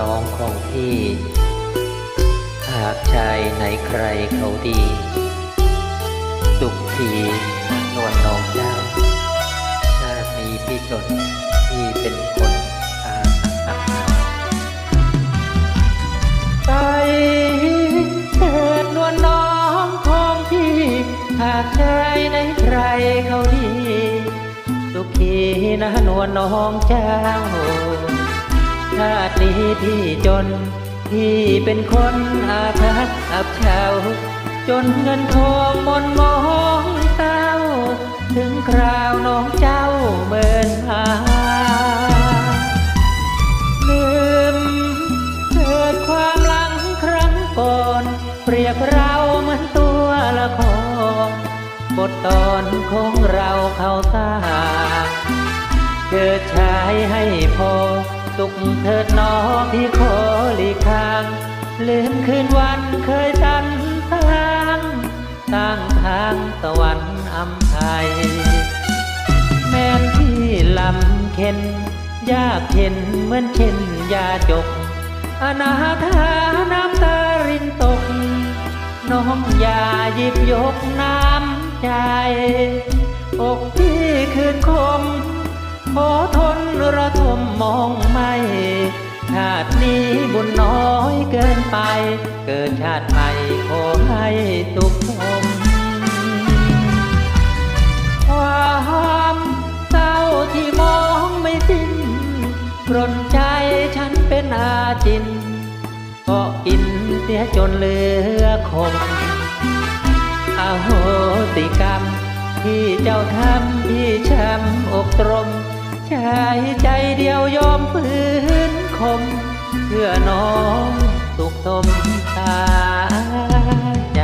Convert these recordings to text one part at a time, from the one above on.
น้องของพี่ หากชายไหนใครเขาดี สุขทีนวลน้องเจ้าชาตินี้พี่จนพี่เป็นคนอาอักนาไปเถิดนวลน้องของพี่ หากชายไหนใครเขาดี สุขีนะนวลน้องเจ้าชา ตินี้พี่จน พี่เป็นคนอาภัพอับเฉาจนเงินทองมนมองเต้า ถึงคราวน้องเจ้าเมินหาลืมเกิดความหลังครั้งก่อน เปรียบเราเหมือนตัวละครบทตอนของเราเข้าตาเกิดชายให้พอ สุขเถิดหนอพี่ขอหลีกทาง ลืมคืนวันเคยสันทางตั้งทางตะวันอำไทย แม่นที่ลำเค็นยากเห็นเหมือนเช่นยาจก อนาถาน้ำตารินตก น้องอย่าหยิบยกน้ำใจ อกพี่คืนคมขอท ระทมมองไม่ชาตินี้บุญน้อยเกินไป เกิดชาติใหม่ขอให้สุขสมความเศร้าที่มองไม่สิ้นรนใจฉันเป็นอาจินก็กินเสียจนเหลือคงอาโหติกรรม ที่เจ้าทำพี่ช้ำอกตรม ชายใจเดียวยอมฝืนคม เพื่อน้องสุขสมตาใจ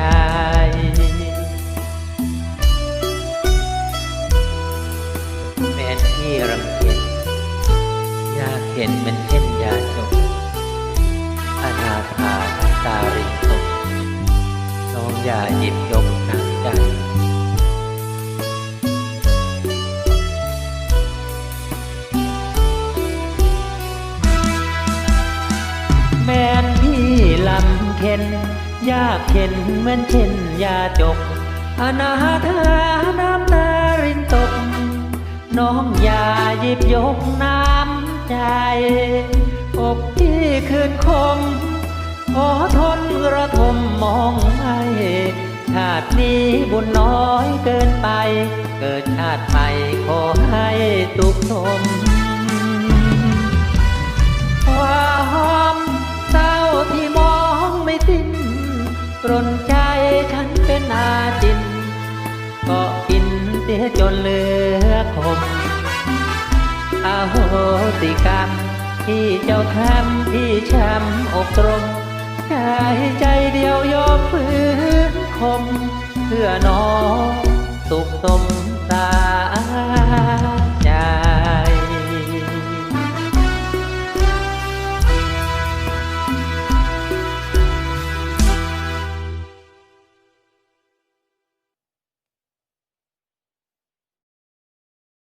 แม้ที่รังเกียจยากเห็นเหมันเช่นยาจก เค็นยากเข็นเหมือนเช่นยาจกอนาถาน้ำตารินตก น้องยาหยิบยกน้ำใจอกที่คืนคมขอทนระทมมองไม่ชาตินี้บุญน้อยเกินไป เกิดชาติใหม่ขอให้ตุกสม ฉันเป็นอาจิน ก็กินเสียจนเหลือคมอาโหติกรรมที่เจ้าทำที่ช้ำอกตรงกายใจเดียวยอมฝืนคม เพื่อน้องสุขสม